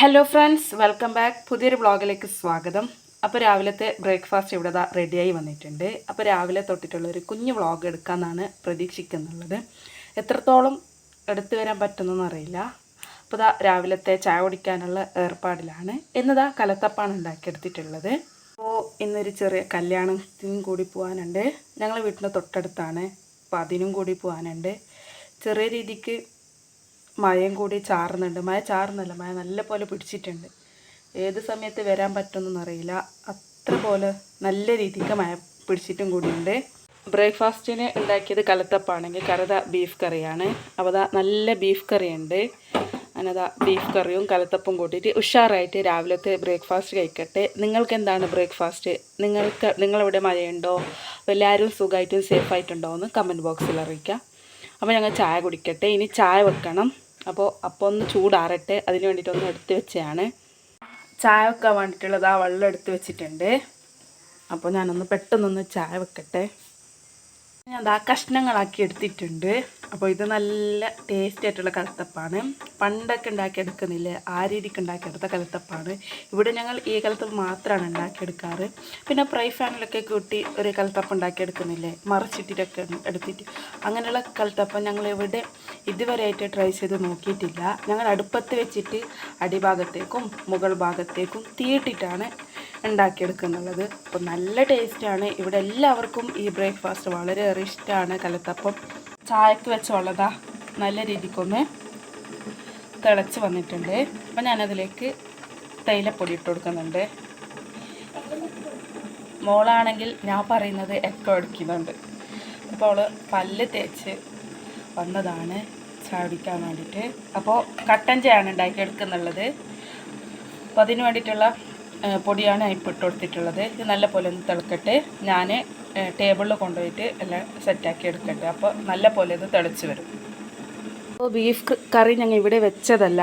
Hello friends welcome back പുതിയൊരു വ്ളോഗിലേക്ക് സ്വാഗതം. അപ്പോൾ രാവിലത്തെ ബ്രേക്ക്ഫാസ്റ്റ് ഇവിടെ റെഡിയായി വന്നിട്ടുണ്ട്. അപ്പോൾ രാവിലെ തൊട്ടിട്ടുള്ള ഒരു കുഞ്ഞു വ്ളോഗ് എടുക്കാമെന്നാണ് പ്രതീക്ഷിക്കുന്നുള്ളത്. എത്രത്തോളം എടുത്തു വരാൻ പറ്റുന്നതെന്ന് അറിയില്ല. അപ്പോൾ ദാ രാവിലത്തെ ചായ കുടിക്കാനുള്ള ഏർപ്പാടിലാണ്. എന്നതാ കലത്തപ്പാണ് ഉണ്ടാക്കിയെടുത്തിട്ടുള്ളത്. അപ്പോൾ ഇന്നൊരു ചെറിയ കല്യാണത്തിനും കൂടി പോകാനുണ്ട് ഞങ്ങൾ വീട്ടിന്റെ തൊട്ടടുത്താണ്. അപ്പോൾ അതിനും കൂടി പോകാനുണ്ട് ചെറിയ രീതിക്ക് മഴയും കൂടി ചാറുന്നുണ്ട്. മഴ ചാറുന്നല്ല മഴ നല്ല പോലെ പിടിച്ചിട്ടുണ്ട്. ഏത് സമയത്ത് വരാൻ പറ്റുമെന്നൊന്നും അറിയില്ല. അത്ര പോലെ നല്ല രീതിക്ക് മഴ പിടിച്ചിട്ടും കൂടിയുണ്ട്. ബ്രേക്ക്ഫാസ്റ്റിന് ഉണ്ടാക്കിയത് കലത്തപ്പാണെങ്കിൽ കറുത ബീഫ് കറിയാണ്. അപ്പോൾ അതാ നല്ല ബീഫ് കറിയുണ്ട്. അനതാ ബീഫ് കറിയും കലത്തപ്പും കൂട്ടിയിട്ട് ഉഷാറായിട്ട് രാവിലത്തെ ബ്രേക്ക്ഫാസ്റ്റ് കഴിക്കട്ടെ. നിങ്ങൾക്ക് എന്താണ് ബ്രേക്ക്ഫാസ്റ്റ്? നിങ്ങൾക്ക് നിങ്ങളിവിടെ മഴയുണ്ടോ? എല്ലാവരും സുഖമായിട്ടും സേഫായിട്ടുണ്ടോ എന്ന് കമന്റ് ബോക്സിൽ അറിയിക്കാം. അപ്പോൾ ഞങ്ങൾ ചായ കുടിക്കട്ടെ. ഇനി ചായ വെക്കണം. അപ്പോൾ അപ്പോൾ ഒന്ന് ചൂടാറട്ടെ. അതിന് വേണ്ടിയിട്ട് ഒന്ന് എടുത്ത് വെച്ചതാണ്. ചായ വെക്കാൻ വേണ്ടിയിട്ടുള്ളത് ആ വെള്ളം എടുത്ത് വെച്ചിട്ടുണ്ട്. അപ്പോൾ ഞാനൊന്ന് പെട്ടെന്നൊന്ന് ചായ വെക്കട്ടെ. ഞാൻ അത് ആ കഷ്ണങ്ങളാക്കി എടുത്തിട്ടുണ്ട്. അപ്പോൾ ഇത് നല്ല ടേസ്റ്റ് ആയിട്ടുള്ള കലത്തപ്പാണ്. പണ്ടൊക്കെ ഉണ്ടാക്കിയെടുക്കുന്നില്ലേ ആ രീതിക്ക് ഉണ്ടാക്കിയെടുത്ത കലത്തപ്പാണ്. ഇവിടെ ഞങ്ങൾ ഈ കലത്തപ്പ് മാത്രമാണ് ഉണ്ടാക്കിയെടുക്കാറ്. പിന്നെ ഫ്രൈ ഫാനിലൊക്കെ കൂട്ടി ഒരു കലത്തപ്പം ഉണ്ടാക്കിയെടുക്കുന്നില്ലേ മറച്ചിട്ടിട്ടൊക്കെ എടുത്തിട്ട്. അങ്ങനെയുള്ള കലത്തപ്പം ഞങ്ങൾ ഇവിടെ ഇതുവരെയായിട്ട് ട്രൈ ചെയ്ത് നോക്കിയിട്ടില്ല. ഞങ്ങൾ അടുപ്പത്ത് വെച്ചിട്ട് അടിഭാഗത്തേക്കും മുകൾ ഭാഗത്തേക്കും തീയിട്ടിട്ടാണ് ഉണ്ടാക്കിയെടുക്കുന്നുള്ളത് അപ്പോൾ നല്ല ടേസ്റ്റാണ് ഇവിടെ എല്ലാവർക്കും ഈ ബ്രേക്ക്ഫാസ്റ്റ് വളരെയേറെ ഇഷ്ടമാണ് കലത്തപ്പം. ചായക്ക് വെച്ചുള്ളതാ നല്ല രീതിക്കൊന്ന് തിളച്ച് വന്നിട്ടുണ്ട്. അപ്പം ഞാനതിലേക്ക് തേയിലപ്പൊടി ഇട്ട് കൊടുക്കുന്നുണ്ട്. മോളാണെങ്കിൽ ഞാൻ പറയുന്നത് എക്കോ അടിക്കുന്നുണ്ട്. അപ്പോൾ അവൾ പല്ല് തേച്ച് വന്നതാണ് ചാടിക്കാൻ വേണ്ടിയിട്ട്. അപ്പോൾ കട്ടൻ ചായാണ് ഉണ്ടാക്കി എടുക്കുന്നുള്ളത്. അപ്പോൾ അതിന് വേണ്ടിയിട്ടുള്ള പൊടിയാണ് ഇപ്പോൾ ഇട്ട് കൊടുത്തിട്ടുള്ളത്. ഇത് നല്ല പോലെ ഒന്ന് തിളക്കട്ടെ. ഞാൻ ടേബിളിൽ കൊണ്ടുപോയിട്ട് എല്ലാം സെറ്റാക്കി എടുക്കട്ടെ. അപ്പോൾ നല്ല പോലെ ഇത് തിളച്ച് വരും. അപ്പോൾ ബീഫ് കറി ഞങ്ങൾ ഇവിടെ വെച്ചതല്ല.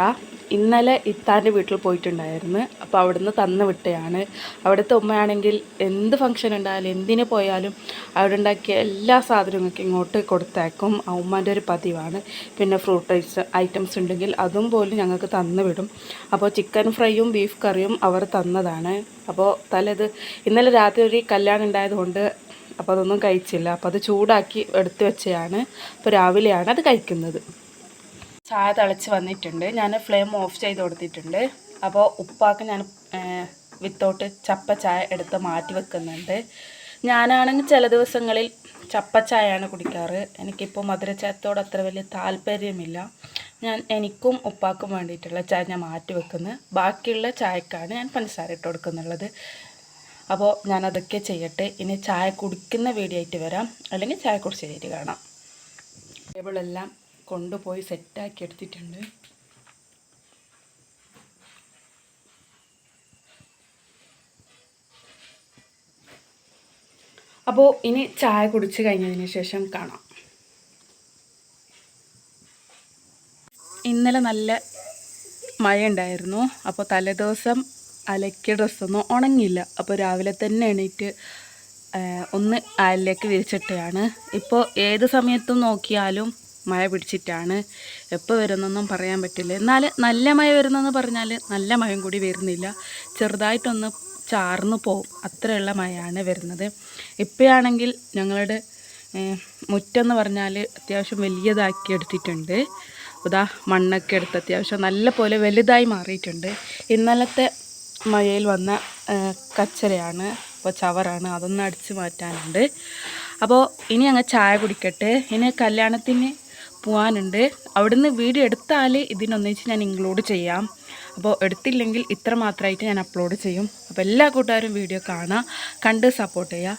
ഇന്നലെ ഇത്താന്റെ വീട്ടിൽ പോയിട്ടുണ്ടായിരുന്നു. അപ്പോൾ അവിടുന്ന് തന്നു വിട്ടയാണ്. അവിടുത്തെ ഉമ്മയാണെങ്കിൽ എന്ത് ഫംഗ്ഷൻ ഉണ്ടായാലും എന്തിന് പോയാലും അവിടെ ഉണ്ടാക്കിയ എല്ലാ സാധനങ്ങൾക്കും ഇങ്ങോട്ട് കൊടുത്തേക്കും. ഉമ്മാന്റെ ഒരു പതിവാണ്. പിന്നെ ഫ്രൂട്ട് ഐറ്റംസ് ഐറ്റംസ് ഉണ്ടെങ്കിൽ അതും പോലും ഞങ്ങൾക്ക് തന്നു വിടും. അപ്പോൾ ചിക്കൻ ഫ്രൈയും ബീഫ് കറിയും അവർ തന്നതാണ്. അപ്പോൾ തലേത് ഇന്നലെ രാത്രി ഒരു കല്യാണം ഉണ്ടായതുകൊണ്ട് അപ്പോൾ അതൊന്നും കഴിച്ചില്ല. അപ്പോൾ അത് ചൂടാക്കി എടുത്തു വെച്ചതാണ് അപ്പോൾ രാവിലെയാണ് അത് കഴിക്കുന്നത്. ചായ തിളച്ച് വന്നിട്ടുണ്ട്. ഞാൻ ഫ്ലെയിം ഓഫ് ചെയ്ത് കൊടുത്തിട്ടുണ്ട്. അപ്പോൾ ഉപ്പാക്ക് ഞാൻ വിത്തൗട്ട് ചപ്പ ചായ എടുത്ത് മാറ്റി വെക്കുന്നുണ്ട്. ഞാനാണെങ്കിൽ ചില ദിവസങ്ങളിൽ ചപ്പ ചായയാണ് കുടിക്കാറ്. എനിക്കിപ്പോൾ മധുരച്ചായത്തോട് അത്ര വലിയ താല്പര്യമില്ല. ഞാൻ എനിക്കും ഉപ്പാക്കും വേണ്ടിയിട്ടുള്ള ചായ ഞാൻ മാറ്റി വെക്കുന്നത് ബാക്കിയുള്ള ചായക്കാണ് ഞാൻ പഞ്ചസാര ഇട്ട് കൊടുക്കുന്നുള്ളത്. അപ്പോൾ ഞാനതൊക്കെ ചെയ്യട്ടെ. ഇനി ചായ കുടിക്കുന്ന വീഡിയോ ആയിട്ട് വരാം. അല്ലെങ്കിൽ ചായ കുടിച്ചിട്ട് കാണാം. ടേബിളെല്ലാം കൊണ്ടുപോയി സെറ്റാക്കി എടുത്തിട്ടുണ്ട്. അപ്പോൾ ഇനി ചായ കുടിച്ച് കഴിഞ്ഞതിന് ശേഷം കാണാം. ഇന്നലെ നല്ല മഴ ഉണ്ടായിരുന്നു അപ്പോൾ തലേദിവസം അലക്കിയ ഡ്രസ്സൊന്നും ഉണങ്ങിയില്ല. അപ്പോൾ രാവിലെ തന്നെ എണീറ്റ് ഒന്ന് അയലിലേക്ക് വിരിച്ചിട്ടാണ് ഇപ്പോൾ ഏത് സമയത്തും നോക്കിയാലും മഴ പിടിച്ചിട്ടാണ്. എപ്പോൾ വരുന്നൊന്നും പറയാൻ പറ്റില്ല. എന്നാൽ നല്ല മഴ വരുന്നെന്ന് പറഞ്ഞാൽ നല്ല മഴയും കൂടി വരുന്നില്ല. ചെറുതായിട്ടൊന്ന് ചാർന്നു പോവും. അത്രയുള്ള മഴയാണ് വരുന്നത്. ഇപ്പോഴാണെങ്കിൽ ഞങ്ങളുടെ മുറ്റെന്ന് പറഞ്ഞാൽ അത്യാവശ്യം വലിയതാക്കി എടുത്തിട്ടുണ്ട്. ഉദാ മണ്ണൊക്കെ എടുത്ത് അത്യാവശ്യം നല്ല പോലെ വലുതായി മാറിയിട്ടുണ്ട്. ഇന്നലത്തെ മഴയിൽ വന്ന കച്ചരയാണ് അപ്പോൾ ചവറാണ്. അതൊന്ന് അടിച്ച് മാറ്റാനുണ്ട്. അപ്പോൾ ഇനി അങ്ങ് ചായ കുടിക്കട്ടെ. ഇനി കല്യാണത്തിന് പോകാനുണ്ട് അവിടുന്ന് വീഡിയോ എടുത്താൽ ഇതിനൊന്നിച്ച് ഞാൻ ഇൻക്ലൂഡ് ചെയ്യാം. അപ്പോൾ എടുത്തില്ലെങ്കിൽ ഇത്ര മാത്രമായിട്ട് ഞാൻ അപ്ലോഡ് ചെയ്യും. അപ്പോൾ എല്ലാ കൂട്ടുകാരും വീഡിയോ കാണുക കണ്ട് സപ്പോർട്ട് ചെയ്യുക.